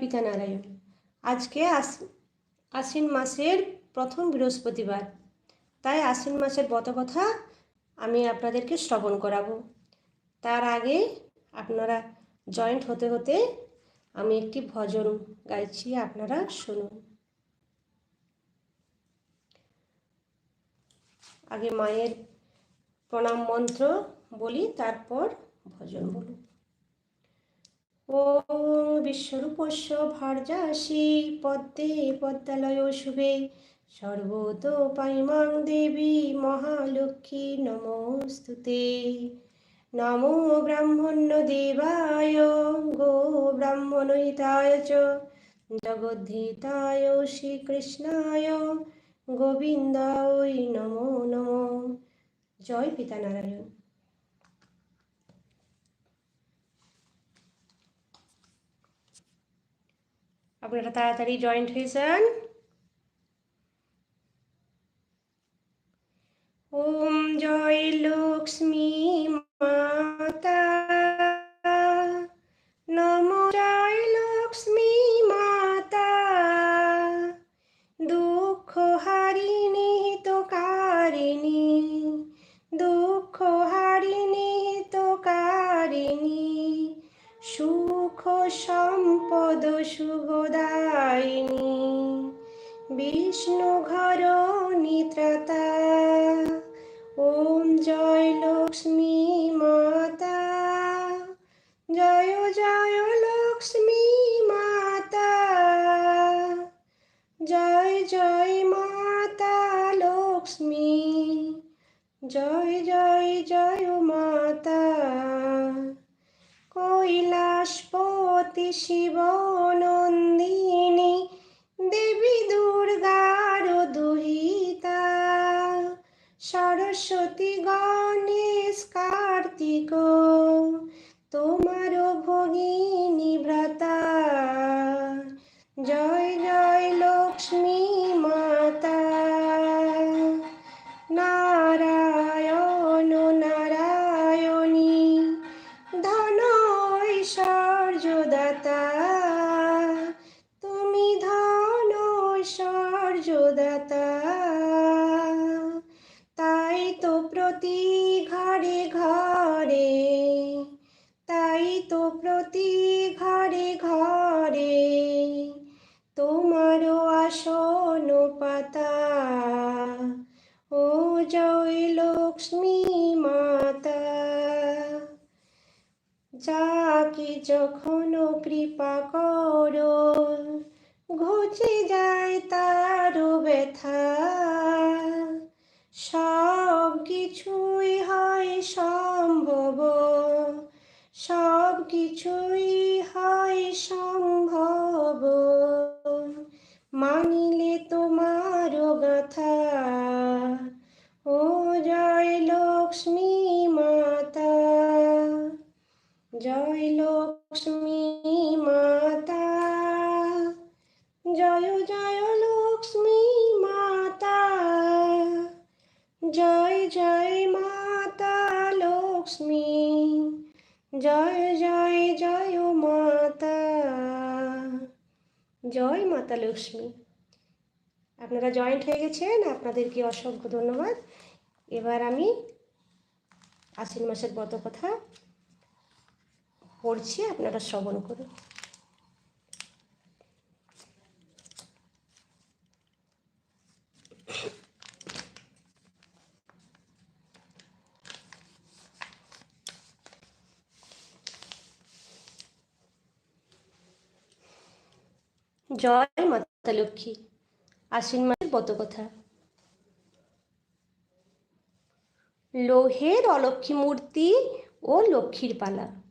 পিতা নারায়ণ। আজকে আশ্বিন মাসের প্রথম বৃহস্পতিবার। তাই আশ্বিন মাসের কথা আমি আপনাদেরকে শ্রবণ করাবো। তার আগে আপনারা জয়েন্ট হতে হতে আমি একটি ভজন গাইছি, আপনারা শুনুন। আগে মায়ের প্রণাম মন্ত্র বলি, তারপর ভজন বলুন। ওম বিশ্বরূপস্য ভার্যাসি পদ্মে পদ্মালয় শুভে। সর্বত পাইমাং দেবী মহালক্ষ্মী নমস্তুতে। নমো ব্রাহ্মণ্য দেবায়, গো ব্রাহ্মণহিতায় চ। জগদ্ধিতায় শ্রীকৃষ্ণায়, গোবিন্দায় নমো নমো। জয় পিতা নারায়ণ। আপনারা তাড়াতাড়ি জয়েন্ট হয়ে যান ওম জয় লক্ষ্মী মাতা জয় জয় মাতা লক্ষ্মী। জয় জয় জয় মাতা। কৈলাসপতি শিব নন্দিনী দেবী দুর্গার দুহিতা। সরস্বতী গণেশ কার্তিক, তোমার ভগিনী ভ্রাতা। জয় তো প্রতি ঘরে ঘরে তোমারও আসন পাতা। ও জয় লক্ষ্মী মাতা। যাকে যখন কৃপা করো, ঘুচে যায় তার ব্যথা। সব কিছুই হয় সম্ভব। সব কিছুই হয় সম্ভব। মানিলে তোমার গাথা। ও জয় লক্ষ্মী মাতা। জয় লক্ষ্মী মাতা। জয় জয় লক্ষ্মী মাতা। জয় জয় জয় জয় জয় মাতা। জয় মাতা লক্ষ্মী। আপনারা জয়েন্ট হয়ে গেছেন, আপনাদেরকে অসংখ্য ধন্যবাদ। এবার আমি আশ্বিন মাসের গত কথা পড়ছি, আপনারা শ্রবণ করুন। জয় মাতা লক্ষ্মী। আশ্বিন মাসের কথা লোহের অলক্ষ্মী মূর্তি ও লক্ষ্মীর পালা।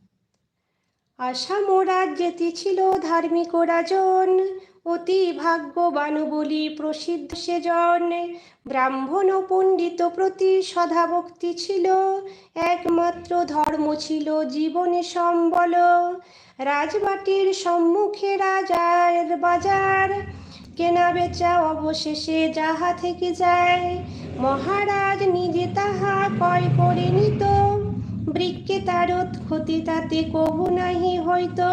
আশা মোরার যেতি ছিল ধার্মিক রাজন। অতি ভাগ্যবান বলি প্রসিদ্ধ সেজন। ব্রাহ্মণ ও পণ্ডিত প্রতি সদাভক্তি ছিল। একমাত্র ধর্ম ছিল জীবনে সম্বল। রাজবাটির সম্মুখে রাজার বাজার। কেনা বেচা অবশেষে যাহা থেকে যায়, মহারাজ নিজে তাহা কয় করে নিত। বৃক্ষে তারত ক্ষতি তাতে কবু নাহি হয়তো।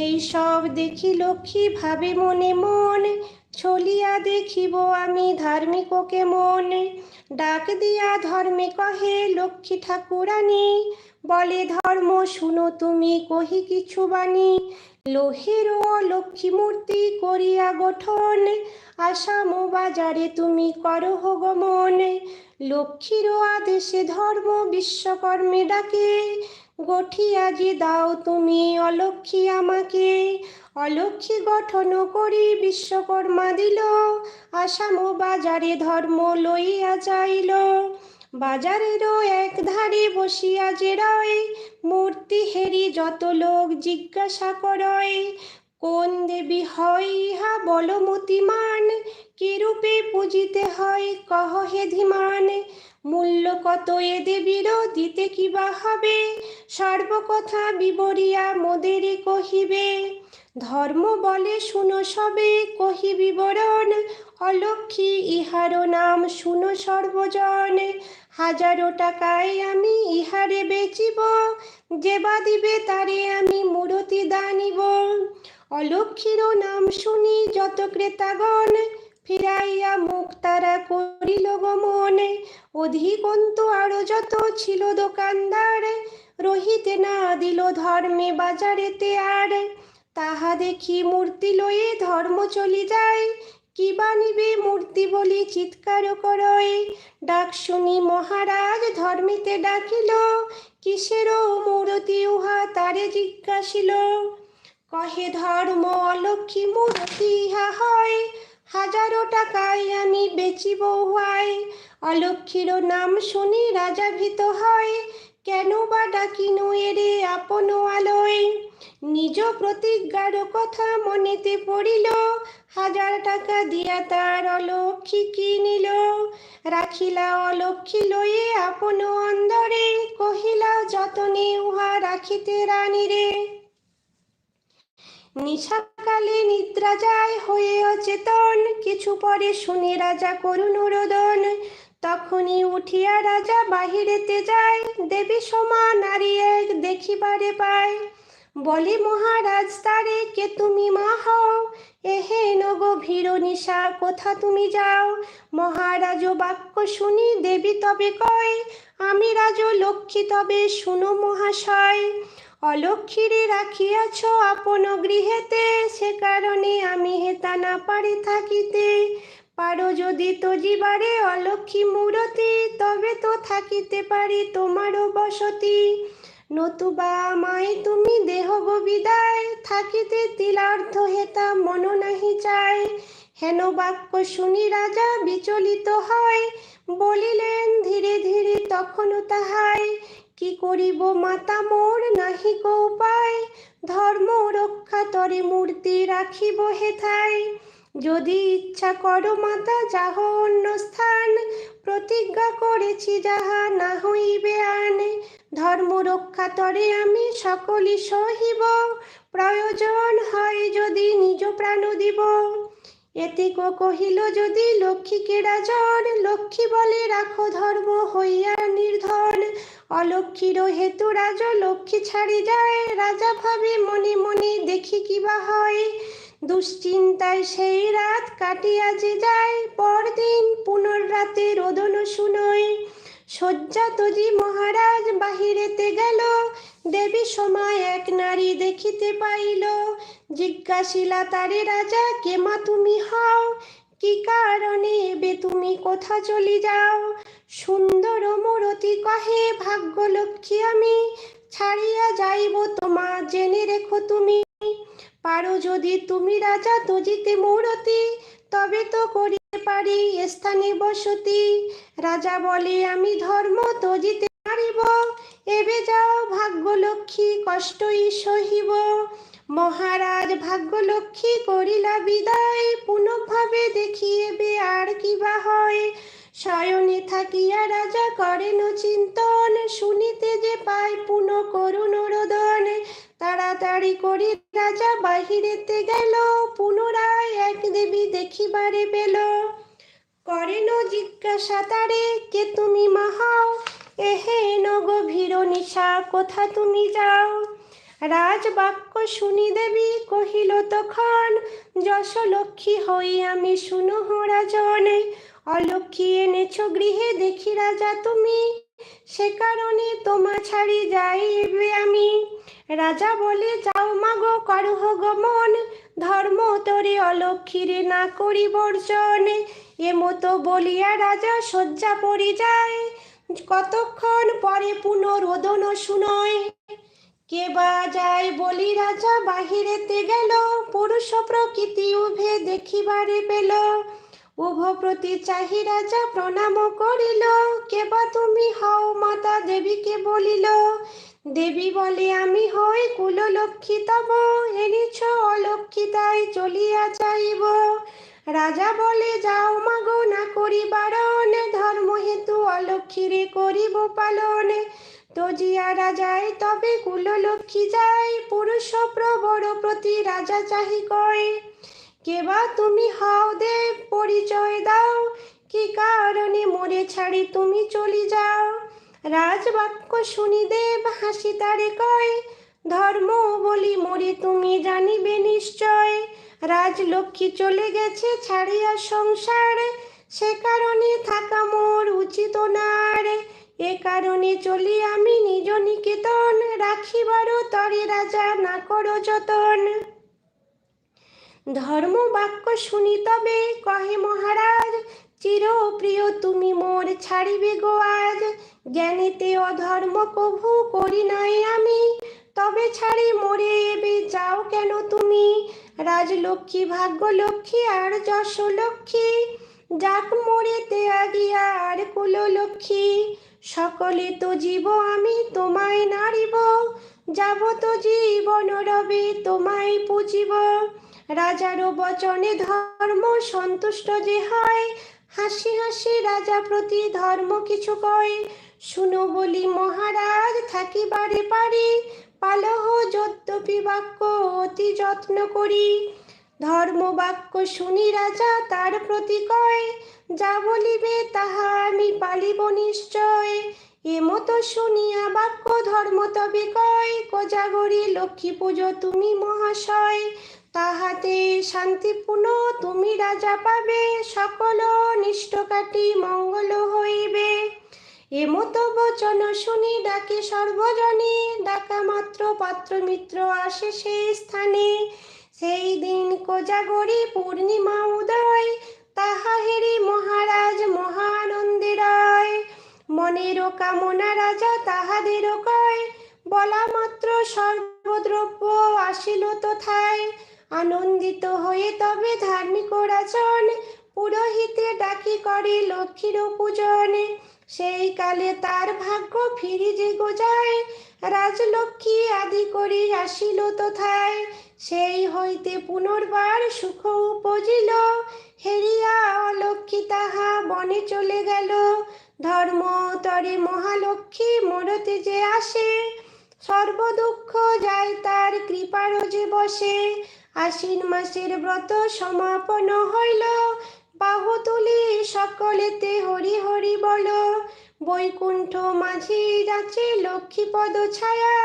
এই সব দেখি লক্ষ্মী ভাবে মনে মন, ছলিয়া দেখিব আমি ধার্মিককে মন ডাক দিয়া ধর্মে কহে, লক্ষ্মী ঠাকুরানী, বলে ধর্ম শুনো তুমি, কহি কিছু বাণী। লোহের ও লক্ষ্মী মূর্তি করিয়া গঠন, আসাম বাজারে তুমি করহ গমন। লক্ষ্মীর আদেশে ধর্ম বিশ্বকর্মে ডাকে, গঠিয়া যে দাও তুমি অলক্ষ্মী আমাকে। অলক্ষ্মী গঠন করি বিশ্বকর্মা দিল, আসাম বাজারে ধর্ম লইয়া যাইল। বাজারেরও এক ধারে বসিয়া যে রয়, মূর্তি হেরি যত লোক জিজ্ঞাসা করয়, কোন দেবী হয় ইহা বলমতিমান কিরূপে পূজিতে হয় কহ হে ধীমান, মূল্য কত এ দেবীরও দিতে কিবা হবে? সর্বকথা বিবরিয়া মোদেরে কহিবে, ধর্ম বলে শুনো সবে, কহি বিবরণ অলক্ষী, ইহারও নাম শুনো সর্বজন। হাজারো টাকায় আমি ইহারে বেচিব যেবা দিবে তারে আমি মূরতি দানিব। অলক্ষীরও নাম শুনি যত ক্রেতাগণ, ফিরাইয়া মুখ তারা করিল গমন। অধিকন্ত আরও যত ছিল দোকানদার, রহিতে না দিল ধর্মে বাজারেতে আর। তাহা দেখি মূর্তি লয়ে ধর্ম চলি যায় কিবা নিবে মূর্তি বলি চিৎকার করয়? ডাক শুনি মহারাজ, ধর্মেতে ডাকিল। কিসেরও মূরতি উহা তারে জিজ্ঞাসিল। কহে, ধর্ম অলক্ষী মূর্তি ইহা হয়। হাজারো টাকায় আমি বেচিব উহাই অলক্ষীর নাম শুনি রাজা ভীত হয়। কেন বা ডাকিনু এরে আপন আলোয়? নিজ প্রতিজ্ঞার কথা মনেতে পড়িল। হাজার টাকা দিয়া তার অলক্ষী কিনিল। রাখিলা অলক্ষী লয়ে আপন অন্দরে কহিলা, যতনে উহা রাখিতে রানীরে নিশাকালে নিদ্রা যায় হয়ে অচেতন। কিছু পরে শুনে রাজা করুণ রোদন। তখনই উঠিয়া রাজা বাহিরেতে যায়। দেবী সমা নারী এক দেখিবারে পায়। বলে, মহারাজ, তারে কে তুমি মা হও। এহে নগো ভীর নিশা, কোথা তুমি যাও? মহারাজ বাক্য শুনি, দেবী তবে কয়, আমি রাজ লক্ষ্মী তবে শুনো মহাশয়। অলক্ষীরে রাখিয়াছ আপন গৃহেতে, সে কারণে আমি হেতা না পারি থাকিতে। পারো যদি তো জীবারে অলক্ষী মূরতি, তবে তো থাকিতে পারি তোমারও বসতি। নতুবা আমায় তুমি দেহ বিদায় থাকিতে তিলার্থ হেতা মন নাহি চায়। হেন বাক্য শুনি রাজা বিচলিত হয়, বলিলেন, ধীরে ধীরে তখনও তাহাই, কি করিব মাতা মোর নাহি কো উপায় ধর্ম রক্ষা তরে মূর্তি রাখিব হেথায়। যদি ইচ্ছা করো মাতা, যাহ অন্য স্থান, প্রতিজ্ঞা করেছি যাহা না হইবে আন। ধর্ম রক্ষা তরে আমি সকলই সহিব। প্রয়োজন হয় যদি নিজ প্রাণ দিব। এতিক কহিল, যদি লক্ষ্মীকে রাজন, লক্ষ্মী বলে রাখো ধর্ম হইয়া নির্ধন। অলক্ষীর হেতু রাজ, লক্ষ্মী ছাড়ি যায়। রাজা ভাবে মনে মনে দেখি কিবা হয়। দুশ্চিন্তায় সেই রাত কাটিয়া যে যায়। পরদিন পুনর্রাতে রোদন শুনয় শয্যা তজি মহারাজ বাহিরেতে গেল। দেবী সময় এক নারী দেখিতে পাইল। জিজ্ঞাসিলা, তারে রাজা, কে মা তুমি হও? কি কারণে এবে তুমি কোথা চলি যাও? সুন্দর মূরতি কহে ভাগ্য লক্ষ্মী আমি, ছাড়িয়া যাইব তোমা, জেনে রেখো তুমি। পারো যদি তুমি রাজা, তজিতে মূরতি। তবে তো করিতে পারি, স্থানে বসতি। রাজা বলে, আমি ধর্ম তো জিতে পারিব এবে যাও, ভাগ্যলক্ষ্মী কষ্টই সহিব। মহারাজ, ভাগ্যলক্ষ্মী করিলা বিদায়। পুনঃভাবে দেখিয়েবে আর কি বা হয়। শয়নে থাকিয়া রাজা করেন চিন্তন, শুনিতে যে পায় পুনঃ করুণ রোদন। তাড়াতাড়ি করি রাজা, বাহিরেতে গেল, পুনরায় এক দেবী দেখিবারে পেল। করেন জিজ্ঞাসা তারে, কে তুমি মাহাও? এহে নগভীর নিশা, কোথা তুমি যাও? রাজবাক্য শুনি দেবী কহিল, তখন যশ লক্ষ্মী হই আমি, শুনো রাজনে। অলক্ষ্মী এনেছ গৃহে দেখি রাজা তুমি। সে কারণে তোমা ছাড়ি যাইবে আমি। রাজা বলে, যাও মাগো, করহ গমন ধর্ম তোরে অলক্ষীরে না করি বর্জন এমতো বলিয়া রাজা শয্যা পড়ি যায়। কতক্ষণ পরে পুনরোদন শুনয়। কে বা যায় বলি, রাজা, বাহিরেতে গেল। পুরুষ প্রকৃতি উভে দেখিবারে পেল। উভ প্রতি চাহি রাজা প্রণাম করিল। কে বা তুমি হও মাতা দেবীকে বলিল, দেবী বলে আমি হই কুললক্ষ্মী তব, এনেছ অলক্ষ্মী তাই চলিয়া যাইব। রাজা বলে, যাও মাগো, না করি বারণ, ধর্ম হেতু অলক্ষীরে করিব পালন। তজিয়া রাজায় তবে কুললক্ষ্মী যায়, পুরুষ প্রবর প্রতি রাজা চাহি কয়। কেবা তুমি হও দেব, পরিচয় দাও। কি কারণে মরে ছাড়ি তুমি চলি যাও? রাজবাক্য শুনি দেব, হাসি তারে কয়, ধর্ম বলি মরে তুমি জানিবে নিশ্চয়। রাজলক্ষ্মী চলে গেছে, ছাড়িয়া সংসার। সে কারণে থাকা মোর উচিত নার। এ কারণে চলি আমি নিজ নিকেতন, রাখিবারও তরে রাজা না করো যতন। ধর্ম বাক্য শুনি তবে, কহে মহারাজ চির প্রিয় তুমি মোর ছাড়িবে গো আজ। জ্ঞানেতে অধর্ম কভু করি নাই আমি। তবে ছাড়ি মরে, এবে যাও কেন তুমি? রাজলক্ষ্মী ভাগ্য লক্ষ্মী আর যশ লক্ষ্মী যাক মরেতে আগিয়া আর কুল লক্ষ্মী সকলে তো জীব, আমি তোমায় নারিব। যাব তো জীবন রবে, তোমায় পুজিব। রাজার বচনে ধর্ম সন্তুষ্ট যে হয়, হাসি হাসি রাজা প্রতি ধর্ম কিছু কয়। শুনো বলি মহারাজ, থাকিবারে পারি, পালহ যদ্যপি বাক্য অতি যত্ন করি। ধর্ম বাক্য শুনি রাজা তার প্রতি কয়, যা বলিবে তাহা আমি পালিব নিশ্চয়। এমতো শুনিয়া বাক্য ধর্ম তবে কয়, কোজাগরী লক্ষ্মী পুজো তুমি মহাশয়। তাহাতে শান্তিপূর্ণ তুমি রাজা পাবে, সকল নিষ্ঠ কাটি মঙ্গল হইবে। এমতো বচন শুনি ডাকে সর্বজনে, ডাকা মাত্র পাত্র মিত্র আসে সেই স্থানে। সেই দিন কোজাগরী পূর্ণিমা উদয়, তাহা হেরি মহারাজ মহানন্দে রয়। মনেরও কামনা রাজা তাহাদেরও কয়, বলা মাত্র সর্বদ্রব্য আসিল তথায়। আনন্দিত হয়ে তবে ধার্মিক রাজন পুরোহিতে ডাকি করে লক্ষ্মীর পূজন। সেই কালে তার ভাগ্য ফিরি যে গোজায়, রাজলক্ষ্মী আদি করে আসিল তথায়। সেই হইতে পুনর্বার সুখ উপজিল, হেরিয়া অলক্ষ্মী তাহা বনে চলে গেল। ধর্ম তরে মহালক্ষ্মী মরতে যে আসে, সর্বদুঃখ যায় তার কৃপার যে বসে। আশ্বিন মাসের ব্রত সমাপন হইল। বাহু তুলি সকলেতে হরি হরি বল। বৈকুণ্ঠ মাঝি যাচ্ছে লক্ষ্মীপদ ছায়া।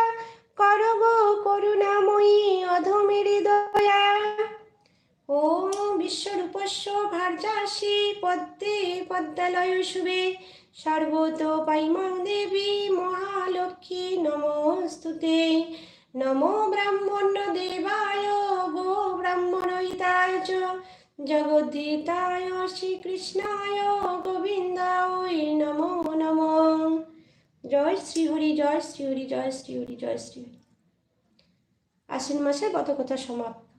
করব করুণাময়ী অধমের দয়া। ও বিশ্বরূপস্য ভার্যাসি পদ্মে পদ্মালয় শুভে। সর্বত পাইমং দেবী মহালক্ষ্মী নমস্তুতে। নমো ব্রাহ্মণ জগদ্ধিতায় শ্রীকৃষ্ণায় গোবিন্দায় নমো নমো। জয় শ্রী হরি জয় শ্রী হরি জয় শ্রী হরি জয় শ্রী হরি আশ্বিন মাসে গত কথা সমাপ্ত।